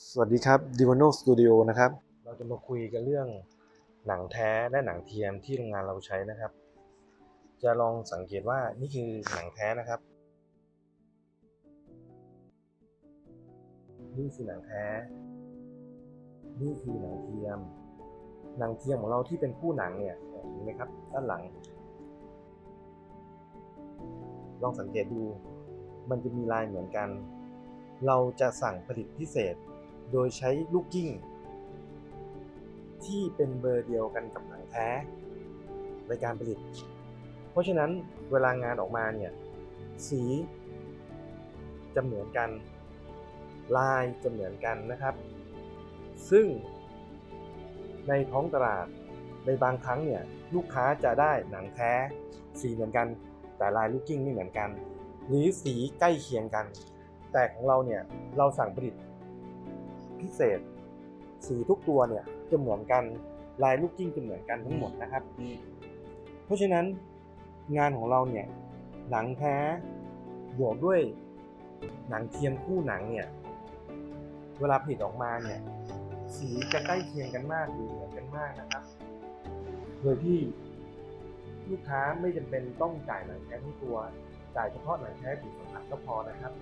สวัสดีครับ d i v a n o Studio นะครับ เราจะมาคุยกันเรื่องหนังแท้และหนังเทียมที่โรงงานเราใช้นะครับ จะลองสังเกตว่านี่คือหนังแท้นะครับ นี่คือหนังแท้ นี่คือหนังเทียม หนังเทียมของเราที่เป็นคู่หนังเนี่ยเห็นไหมครับ ด้านหลัง ลองสังเกตดู มันจะมีลายเหมือนกัน เราจะสั่งผลิตพิเศษ โดยใช้ลูกกิ้ง ที่เป็นเบอร์เดียวกันกับหนังแท้ในการผลิต เพราะฉะนั้นเวลางานออกมาเนี่ยสีจะเหมือนกัน ลายจะเหมือนกันนะครับ ซึ่งในท้องตลาดในบางครั้งเนี่ยลูกค้าจะได้หนังแท้สีเหมือนกัน แต่ลายลูกกิ้งไม่เหมือนกัน หรือสีใกล้เคียงกัน แต่ของเราเนี่ยเราสั่งผลิต พิเศษ สีทุกตัวเนี่ยจะเหมือนกันลายลูกกิ้งจะเหมือนกันทั้งหมดนะครับ เพราะฉะนั้นงานของเราเนี่ยหนังแท้บวกด้วยหนังเทียมคู่หนังเนี่ยเวลาผลิตออกมาเนี่ยสีจะใกล้เคียงกันมากหรือเหมือนกันมากนะครับ โดยที่ลูกค้าไม่จำเป็นต้องจ่ายหนังแท้ทั้งตัว จ่ายเฉพาะหนังแท้ผิวสัมผัสก็พอนะครับ